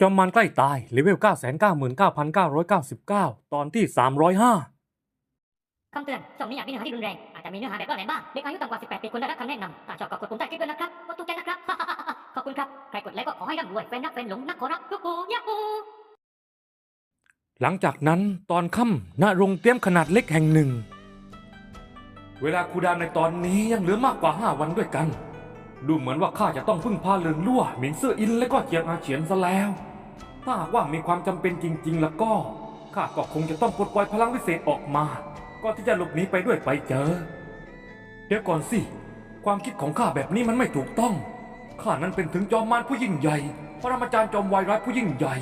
จอมมันใกล้ตายเลเวล 999,999 ตอนที่ 305 คำเตือนช่องนี้อาจมีเนื้อหาที่รุนแรง อาจจะมีเนื้อหาแบบล่อแหลมบ้าง เด็กอายุต่ำกว่า 18 ปีควรได้รับคำแนะนำ ถ้าชอบก็กดปุ่มใต้คลิปด้วยนะครับกดถูกใจนะครับ ขอบคุณครับ ใครกดไลค์ก็ขอให้ร่ำรวยแฟนรักแฟนหลงนักขอรับยูฮูยาฮูหลังจากนั้นตอนค่ำณโรงเตรียมขนาดเล็กแห่งหนึ่ง เวลาคูลดาวน์ในตอนนี้ยังเหลือมากกว่า 5 วันด้วยกัน ดูเหมือนว่าข้าจะต้องพึ่งพาเลินลั่วหมิงเสื้ออินและก็เจียงอาเฉียนซะแล้ว ถ้าหากว่ามีความจำเป็นจริง ๆ แล้วก็ข้าก็คงจะต้องปลดปล่อยพลังวิเศษออกมาก่อนที่จะหลบหนีไปด้วยไปเจอ เดี๋ยวก่อนสิ ความคิดของข้าแบบนี้มันไม่ถูกต้อง ข้านั้นเป็นถึงจอมมารผู้ยิ่งใหญ่ปรมาจารย์จอมวายร้ายผู้ยิ่งใหญ่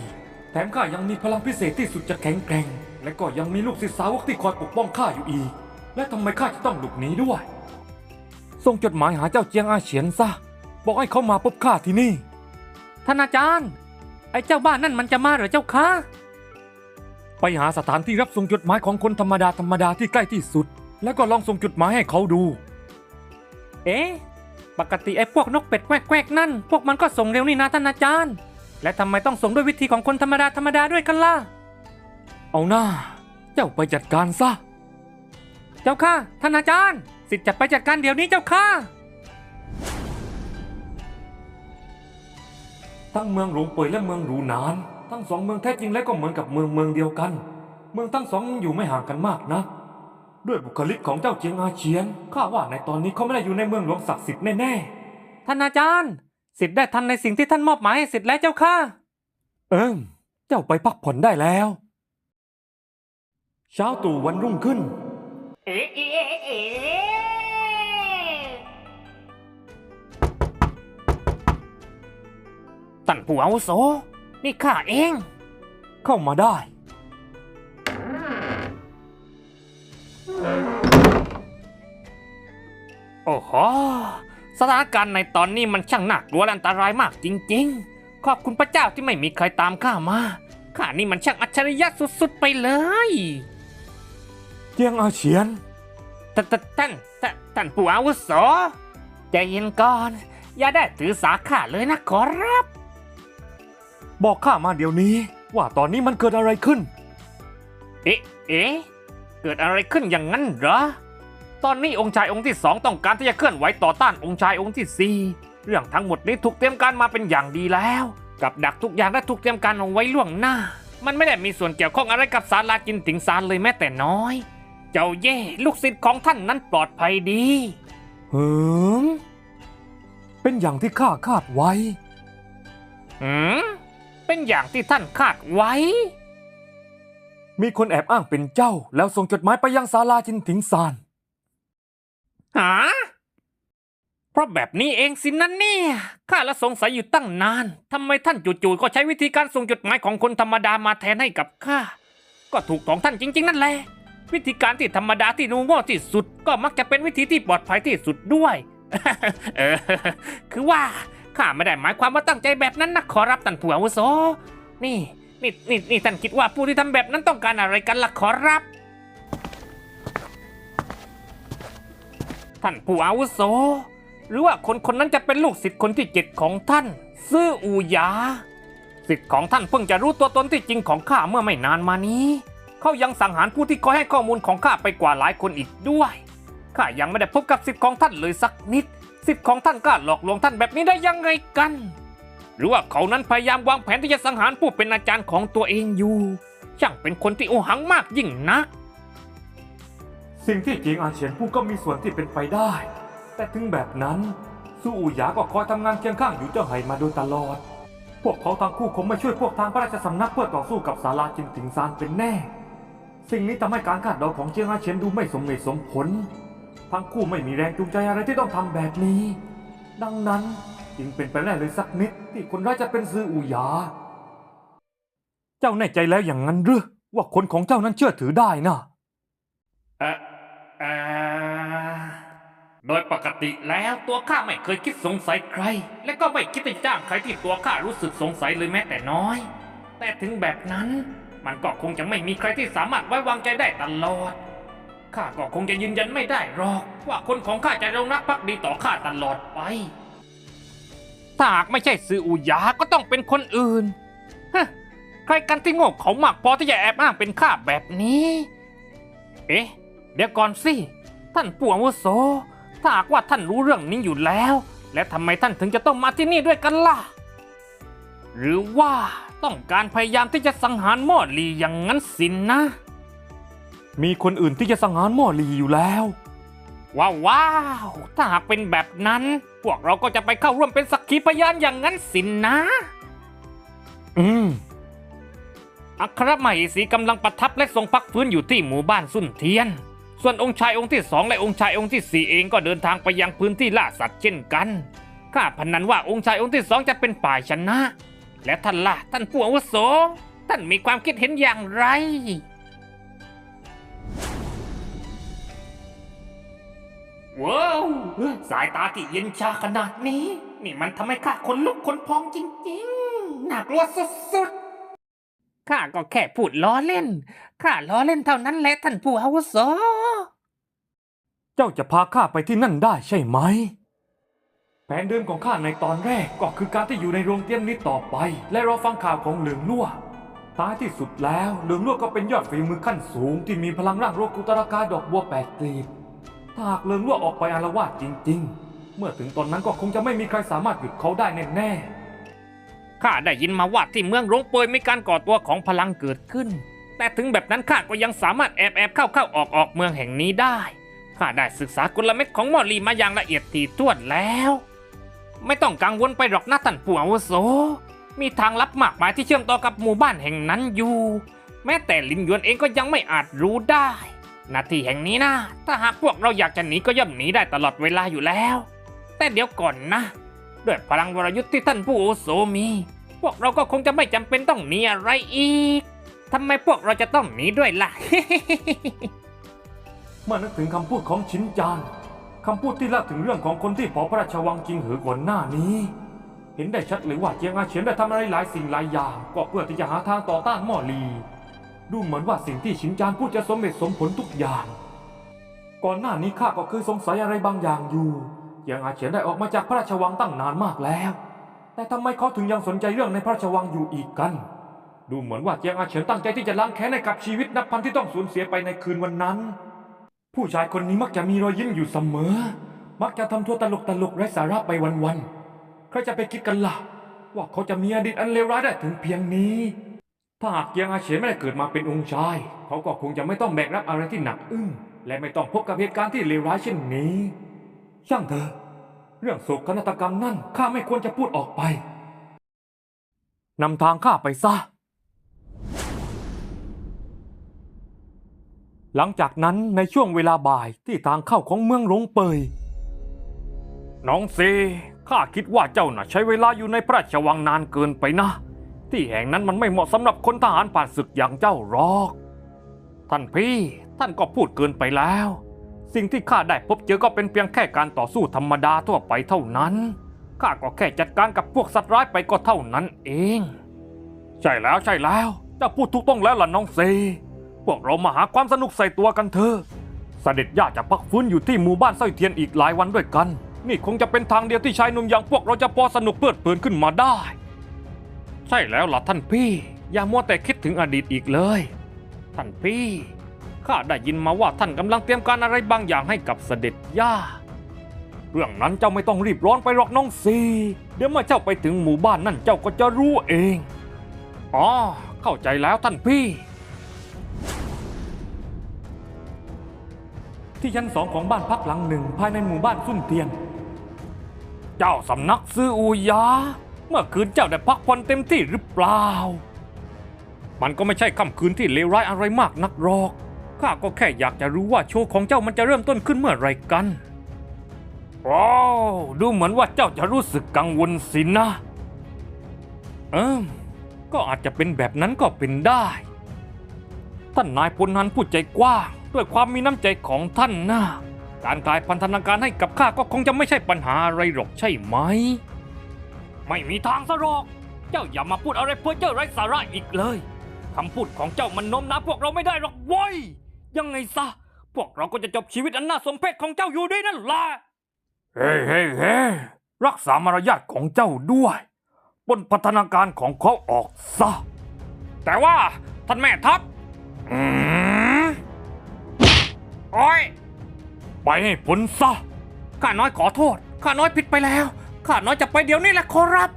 แถมข้ายังมีพลังพิเศษที่สุดจะแข็งแกร่ง และก็ยังมีลูกศิษย์สาวกที่คอยปกป้องข้าอยู่อีก และทำไมข้าจะต้องหลบหนีด้วย ส่งจดหมายหาเจ้าเจียงอาเฉียนซะ บอกให้เขามาพบข้าที่นี่ ท่านอาจารย์ ไอ้เจ้าบ้านนั่นมันจะมาเหรอเจ้าคะไปหาสถานที่รับส่งจดหมายของคนธรรมดาธรรมดาที่ใกล้ที่สุด แล้วก็ลองส่งจดหมายให้เขาดู เอ๊ะปกติไอ้พวกนกเป็ดแควกๆนั่น พวกมันก็ส่งเร็วนี่นะท่านอาจารย์ และทำไมต้องส่งด้วยวิธีของคนธรรมดาธรรมดาด้วยกันล่ะ เอาหน้า เจ้าไปจัดการซะ เจ้าค่ะท่านอาจารย์ สิทธิ์จะไปจัดการเดี๋ยวนี้เจ้าค่ะ ทั้งเมืองหลวงเป่ยและเมืองหรูหนาน ทั้งสองเมืองแท้จริงแล้วก็เหมือนกับเมืองเมืองเดียวกัน เมืองทั้งสองอยู่ไม่ห่างกันมากนะด้วยบุคลิกของเจ้าเจียงอาเฉียนข้าว่าในตอนนี้เขาไม่ได้อยู่ในเมืองหลวงศักดิ์สิทธิ์แน่ๆท่านอาจารย์สิทธิ์ได้ทำในสิ่งที่ท่านมอบหมายให้สิทธิ์แล้วเจ้าค่ะเอิมเจ้าไปพักผ่อนได้แล้ว เช้าตู่วันรุ่งขึ้น เอ๊ะเอ๊ะเอ๊ะ ท่านผู้อาวุโส นี่ข้าเอง เข้ามาได้ โอ้โห สถานการณ์ในตอนนี้มันช่างน่ากลัวและอันตรายมากจริง ๆ ขอบคุณพระเจ้าที่ไม่มีใครตามข้ามา ข้านี่มันช่างอัจฉริยะสุดๆไปเลย เจียงอาเฉียน ท่านท่านท่านท่านผู้อาวุโสใจเย็นก่อน อย่าได้ถือสาข้าเลยนะขอรับ บอกข้ามาเดี๋ยวนี้ ว่าตอนนี้มันเกิดอะไรขึ้น เอ๊ะ เอ๊ะ เกิดอะไรขึ้นอย่างนั้นเหรอ ตอนนี้องค์ชายองค์ที่สองต้องการที่จะเคลื่อนไหวต่อต้านองค์ชายองค์ที่สี่เรื่องทั้งหมดนี้ถูกเตรียมการมาเป็นอย่างดีแล้ว กับดักทุกอย่างได้ถูกเตรียมการเอาไว้ล่วงหน้า มันไม่ได้มีส่วนเกี่ยวข้องอะไรกับสาราจินติงซานเลยแม้แต่น้อย เจ้าเย่ลูกศิษย์ของท่านนั้นปลอดภัยดีเหิมเป็นอย่างที่ข้าคาดไว้หืม เป็นอย่างที่ท่านคาดไว้ มีคนแอบอ้างเป็นเจ้า แล้วส่งจดหมายไปยังศาลาจินถิงซานหาเพราะแบบนี้เองสินะเนี่ยข้าละสงสัยอยู่ตั้งนานทำไมท่านจู่ๆก็ใช้วิธีการส่งจดหมายของคนธรรมดามาแทนให้กับข้าก็ถูกของท่านจริง ๆ นั่นแหละวิธีการที่ธรรมดาที่นูโง่ที่สุด ก็มักจะเป็นวิธีที่ปลอดภัยที่สุดด้วย เออ คือว่า ข้าไม่ได้หมายความว่าตั้งใจแบบนั้นนะขอรับท่านผู้อาวุโสนี่นี่นี่นี่ท่านคิดว่าผู้ที่ทำแบบนั้นต้องการอะไรกันล่ะขอรับ ท่านผู้อาวุโส หรือว่าคนคนนั้นจะเป็นลูกศิษย์คนที่เจ็ดของท่าน ซื่ออูยาศิษย์ของท่านเพิ่งจะรู้ตัวตนที่จริงของข้าเมื่อไม่นานมานี้ เขายังสังหารผู้ที่คอยให้ข้อมูลของข้าไปกว่าหลายคนอีกด้วยข้ายังไม่ได้พบกับสิทธิ์ของท่านเลยสักนิด สิทธิ์ของท่านกล้าหลอกลวงท่านแบบนี้ได้ยังไงกัน หรือว่าเขานั้นพยายามวางแผนที่จะสังหารผู้เป็นอาจารย์ของตัวเองอยู่ช่างเป็นคนที่โอหังมากยิ่งนักสิ่งที่จริงอาเฉียนผู้ก็มีส่วนที่เป็นไปได้ แต่ถึงแบบนั้นสู้อูหยาก็คอยทำงานเคียงข้างอยู่เจ้าไห่มาโดยตลอด พวกเขาทั้งคู่คงไม่ช่วยพวกทางพระราชสำนักเพื่อต่อสู้กับสาราจินติงซานเป็นแน่ สิ่งนี้ทำให้การคาดเดาของเจียงอาเฉียนดูไม่สมเหตุสมผล ทั้งคู่ไม่มีแรงจูงใจอะไรที่ต้องทำแบบนี้ ดังนั้นจึงเป็นไปได้เลยสักนิดที่คนร้ายจะเป็นซืออูหยา เจ้าแน่ใจแล้วอย่างนั้นหรือว่าคนของเจ้านั้นเชื่อถือได้นะเอ่อเอ่อโดยปกติแล้วตัวข้าไม่เคยคิดสงสัยใคร และก็ไม่คิดจะจ้างใครที่ตัวข้ารู้สึกสงสัยเลยแม้แต่น้อย แต่ถึงแบบนั้น มันก็คงจะไม่มีใครที่สามารถไว้วางใจได้ตลอด ข้าก็คงจะยืนยันไม่ได้หรอก ว่าคนของข้าจะรงรักภักดีต่อข้าตลอดไป ถ้าหากไม่ใช่ซืออูยาก็ต้องเป็นคนอื่นฮะใครกันที่โง่เขามากพอที่จะแอบอ้างเป็นข้าแบบนี้ เอ๊ะ เดี๋ยวก่อนสิ ท่านปู่อาวุโส ถ้าหากว่าท่านรู้เรื่องนี้อยู่แล้ว และทำไมท่านถึงจะต้องมาที่นี่ด้วยกันล่ะ หรือว่าต้องการพยายามที่จะสังหารหม้อลีอย่างนั้นสินนะ มีคนอื่นที่จะสังหารหม้อลีอยู่แล้ว ว้าวว้าวถ้าหากเป็นแบบนั้น พวกเราก็จะไปเข้าร่วมเป็นสักขีพยานอย่างนั้นสินนะ อืม อัครมเหสีกำลังประทับและทรงพักฟื้นอยู่ที่หมู่บ้านสุนเทียน ส่วนองค์ชายองค์ที่สองและองค์ชายองค์ที่สี่เองก็เดินทางไปยังพื้นที่ล่าสัตว์เช่นกัน ข้าพนันว่าองค์ชายองค์ที่สองจะเป็นฝ่ายชนะ และท่านล่ะท่านผู้อาวุโส ท่านมีความคิดเห็นอย่างไร ว้าว สายตาที่เย็นชาขนาดนี้ นี่มันทำให้ข้าขนลุกขนพองจริงๆน่ากลัวสุดๆข้าก็แค่พูดล้อเล่นข้าล้อเล่นเท่านั้นแหละท่านผู้อาวุโสเจ้าจะพาข้าไปที่นั่นได้ใช่ไหม แผนเดิมของข้าในตอนแรกก็คือการที่อยู่ในโรงเตรียมนี้ต่อไป และรอฟังข่าวของเหลืองลั่วท้ายที่สุดแล้วเหลืองลั่วก็เป็นยอดฝีมือขั้นสูงที่มีพลังร่างโรกุตรากาดอกบัวแปดกลีบ ถ้าหากเลืองลั่วออกไปอารวาสจริง ๆ เมื่อถึงตอนนั้นก็คงจะไม่มีใครสามารถหยุดเขาได้แน่ๆข้าได้ยินมาว่าที่เมืองหลงเปยมีการก่อตัวของพลังเกิดขึ้น แต่ถึงแบบนั้นข้าก็ยังสามารถแอบแอบเข้าเข้าออกออกเมืองแห่งนี้ได้ข้าได้ศึกษากลเม็ดของมอลีมาอย่างละเอียดถี่ถ้วนแล้ว ไม่ต้องกังวลไปหรอกนะท่านผู้อาวุโส มีทางลับมากมายที่เชื่อมต่อกับหมู่บ้านแห่งนั้นอยู่ แม้แต่ลินยวนเองก็ยังไม่อาจรู้ได้ หน้าที่แห่งนี้นะ ถ้าหากพวกเราอยากจะหนีก็ย่อมหนีได้ตลอดเวลาอยู่แล้ว แต่เดี๋ยวก่อนนะ ด้วยพลังวรยุทธ์ที่ท่านผู้อโสมี พวกเราก็คงจะไม่จำเป็นต้องหนีอะไรอีก ทำไมพวกเราจะต้องหนีด้วยล่ะ เมื่อนึกถึงคำพูดของชินจานคำพูดที่เล่าถึงเรื่องของคนที่เผาพระราชวังจริงหือก่อนหน้านี้ เห็นได้ชัดเลยว่าเจียงอาเฉียนได้ทำอะไรหลายสิ่งหลายอย่าง ก็เพื่อที่จะหาทางต่อต้านหม่อลี ดูเหมือนว่าสิ่งที่ชินจานพูดจะสมเหตุสมผลทุกอย่าง ก่อนหน้านี้ข้าก็เคยสงสัยอะไรบางอย่างอยู่เจียงอาเฉียนได้ออกมาจากพระราชวังตั้งนานมากแล้ว แต่ทำไมเขาถึงยังสนใจเรื่องในพระราชวังอยู่อีกกัน ดูเหมือนว่าเจียงอาเฉียนตั้งใจที่จะล้างแค้นให้กับชีวิตนับพันที่ต้องสูญเสียไปในคืนวันนั้น ผู้ชายคนนี้มักจะมีรอยยิ้มอยู่เสมอ มักจะทำตัวตลกตลกไร้สาระไปวันๆใครจะไปคิดกันล่ะว่าเขาจะมีอดีตอันเลวร้ายได้ถึงเพียงนี้ ถ้าหากเกียงอาเฉียนไม่ได้เกิดมาเป็นองค์ชาย เขาก็คงจะไม่ต้องแบกรับอะไรที่หนักอึ้งและไม่ต้องพบกับเหตุการณ์ที่เลวร้ายเช่นนี้ ช่างเถอะเรื่องโศกนาฏกรรมนั่นข้าไม่ควรจะพูดออกไปนำทางข้าไปซะ หลังจากนั้นในช่วงเวลาบ่ายที่ทางเข้าของเมืองหลงเปย น้องเซข้าคิดว่าเจ้าน่ะใช้เวลาอยู่ในพระราชวังนานเกินไปนะ ที่แห่งนั้นมันไม่เหมาะสำหรับคนทหารผ่านศึกอย่างเจ้าหรอก ท่านพี่ท่านก็พูดเกินไปแล้ว สิ่งที่ข้าได้พบเจอก็เป็นเพียงแค่การต่อสู้ธรรมดาทั่วไปเท่านั้นข้าก็แค่จัดการกับพวกสัตว์ร้ายไปก็เท่านั้นเอง ใช่แล้วใช่แล้วเจ้าพูดถูกต้องแล้วล่ะน้องเซพวกเรามาหาความสนุกใส่ตัวกันเถอะเสด็จย่าจะพักฟื้นอยู่ที่หมู่บ้านสร้อยเทียนอีกหลายวันด้วยกัน นี่คงจะเป็นทางเดียวที่ชายหนุ่มอย่างพวกเราจะพอสนุกเพลิดเพลินขึ้นมาได้ ใช่แล้วล่ะท่านพี่ อย่ามัวแต่คิดถึงอดีตอีกเลย ท่านพี่ ข้าได้ยินมาว่าท่านกำลังเตรียมการอะไรบางอย่างให้กับเสด็จย่า เรื่องนั้นเจ้าไม่ต้องรีบร้อนไปหรอกน้องซี เดี๋ยวเมื่อเจ้าไปถึงหมู่บ้านนั่นเจ้าก็จะรู้เอง อ๋อ เข้าใจแล้วท่านพี่ ที่ชั้นสองของบ้านพักหลังหนึ่งภายในหมู่บ้านสุนเทียน เจ้าสำนักซื้ออูยา เมื่อคืนเจ้าได้พักผ่อนเต็มที่หรือเปล่า มันก็ไม่ใช่ค่ำคืนที่เลวร้ายอะไรมากนักหรอก ข้าก็แค่อยากจะรู้ว่าโชว์ของเจ้ามันจะเริ่มต้นขึ้นเมื่อไรกันว้าวดูเหมือนว่าเจ้าจะรู้สึกกังวลสินะ เอิมก็อาจจะเป็นแบบนั้นก็เป็นได้ ท่านนายพลนันพูดใจกว้างด้วยความมีน้ำใจของท่านนะ การกลายพันธนาการให้กับข้าก็คงจะไม่ใช่ปัญหาอะไรหรอกใช่ไหม ไม่มีทางสะหรอก เจ้าอย่ามาพูดอะไรเพื่อเจ้าไร้สาระอีกเลยคำพูดของเจ้ามันโน้มน้าวพวกเราไม่ได้หรอกเว้ยยังไงซะ พวกเราก็จะจบชีวิตอันน่าสมเพชของเจ้าอยู่ด้วยนั่นแหละเฮ้เฮ้เฮ้รักษามารยาทของเจ้าด้วยปนพัฒนาการของเขาออกซะ แต่ว่าท่านแม่ทัพอืมโอ้ยไปให้พ้นซะข้าน้อยขอโทษข้าน้อยผิดไปแล้ว ข้าน้อยจะไปเดี๋ยวนี้แหละขอรับ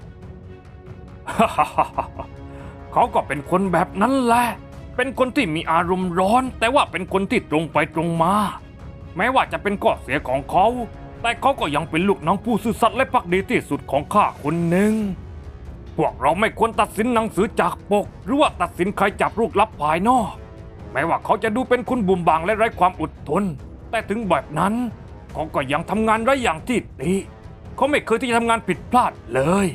เขาก็เป็นคนแบบนั้นแหละ เป็นคนที่มีอารมณ์ร้อน แต่ว่าเป็นคนที่ตรงไปตรงมา แม้ว่าจะเป็นข้อเสียของเขา แต่เขาก็ยังเป็นลูกน้องผู้ซื่อสัตย์และพักดีที่สุดของข้าคนหนึ่ง พวกเราไม่ควรตัดสินหนังสือจากปก หรือว่าตัดสินใครจากรูปลับภายนอก แม้ว่าเขาจะดูเป็นคนบุมบางและไร้ความอดทน แต่ถึงแบบนั้นเขาก็ยังทำงานได้อย่างที่ดี เขาไม่เคยที่จะทำงานผิดพลาดเลย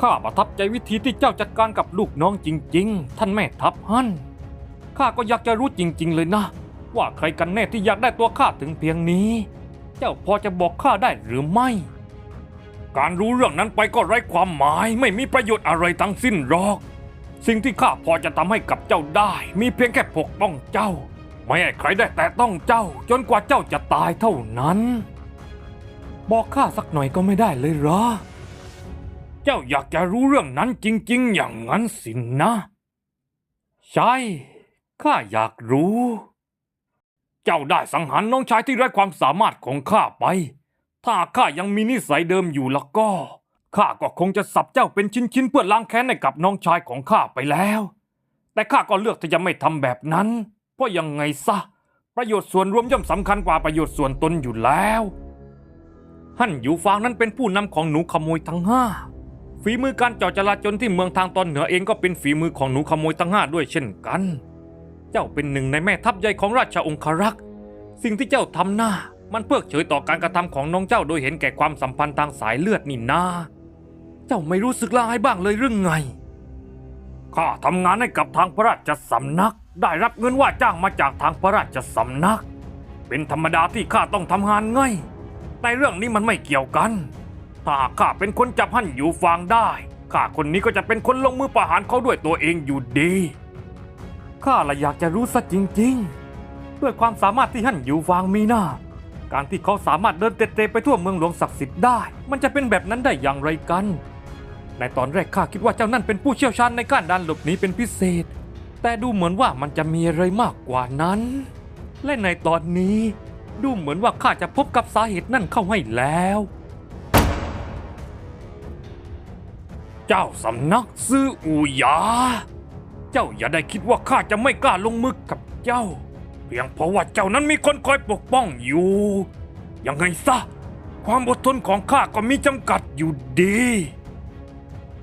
ข้าประทับใจวิธีที่เจ้าจัดการกับลูกน้องจริง ๆ ท่านแม่ทัพฮั่น ข้าก็อยากจะรู้จริง ๆ เลยนะ ว่าใครกันแน่ที่อยากได้ตัวข้าถึงเพียงนี้ เจ้าพอจะบอกข้าได้หรือไม่ การรู้เรื่องนั้นไปก็ไร้ความหมาย ไม่มีประโยชน์อะไรทั้งสิ้นหรอก สิ่งที่ข้าพอจะทำให้กับเจ้าได้ มีเพียงแค่ปกป้องเจ้า ไม่ให้ใครได้แต่ต้องเจ้า จนกว่าเจ้าจะตายเท่านั้น บอกข้าสักหน่อยก็ไม่ได้เลยเหรอ เจ้าอยากจะรู้เรื่องนั้นจริง ๆ อย่างนั้นสินนะ ใช่ ข้าอยากรู้ เจ้าได้สังหารน้องชายที่ไร้ความสามารถของข้าไป ถ้าข้ายังมีนิสัยเดิมอยู่แล้วก็ ข้าก็คงจะสับเจ้าเป็นชิ้นๆเพื่อล้างแค้นให้กับน้องชายของข้าไปแล้ว แต่ข้าก็เลือกที่จะไม่ทำแบบนั้น เพราะยังไงซะ ประโยชน์ส่วนรวมย่อมสำคัญกว่าประโยชน์ส่วนตนอยู่แล้ว ฮั่นอยู่ฟางนั้นเป็นผู้นำของหนูขโมยทั้งห้าฝีมือการเจาะจราจนที่เมืองทางตอนเหนือเองก็เป็นฝีมือของหนูขโมยทั้งห้าด้วยเช่นกัน เจ้าเป็นหนึ่งในแม่ทัพใหญ่ของราชองครักษ์ สิ่งที่เจ้าทำหน้า มันเพิกเฉยต่อการกระทำของน้องเจ้าโดยเห็นแก่ความสัมพันธ์ทางสายเลือดนี่นา เจ้าไม่รู้สึกละอายบ้างเลยหรือไง ข้าทำงานให้กับทางพระราชสำนัก ได้รับเงินว่าจ้างมาจากทางพระราชสำนัก เป็นธรรมดาที่ข้าต้องทำงานไง่าย แต่เรื่องนี้มันไม่เกี่ยวกัน ถ้าข้าเป็นคนจับหั่นอยู่ฟางได้ ข้าคนนี้ก็จะเป็นคนลงมือประหารเขาด้วยตัวเองอยู่ดี ข้าละอยากจะรู้ซะจริงๆ ด้วยความสามารถที่หั่นอยู่ฟางมีหน้า การที่เขาสามารถเดินเตะๆไปทั่วเมืองหลวงศักดิ์สิทธิ์ได้ มันจะเป็นแบบนั้นได้อย่างไรกัน ในตอนแรกข้าคิดว่าเจ้านั่นเป็นผู้เชี่ยวชาญในการดันหลบหนีเป็นพิเศษ แต่ดูเหมือนว่ามันจะมีอะไรมากกว่านั้น และในตอนนี้ ดูเหมือนว่าข้าจะพบกับสาเหตุนั่นเข้าให้แล้ว เจ้าสำนักซื้ออูหยา เจ้าอย่าได้คิดว่าข้าจะไม่กล้าลงมือกับเจ้า เพียงเพราะว่าเจ้านั้นมีคนคอยปกป้องอยู่ ยังไงซะ ความอดทนของข้าก็มีจำกัดอยู่ดี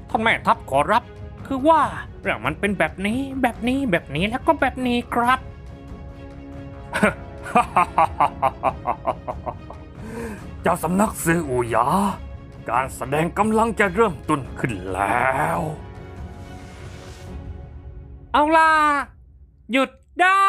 ท่านแม่ทัพขอรับ คือว่าเรื่องมันเป็นแบบนี้แบบนี้แบบนี้แล้วก็แบบนี้ครับ เจ้าสำนักซื้ออูหยา การแสดงกำลังจะเริ่มต้นขึ้นแล้ว เอาล่ะ หยุดได้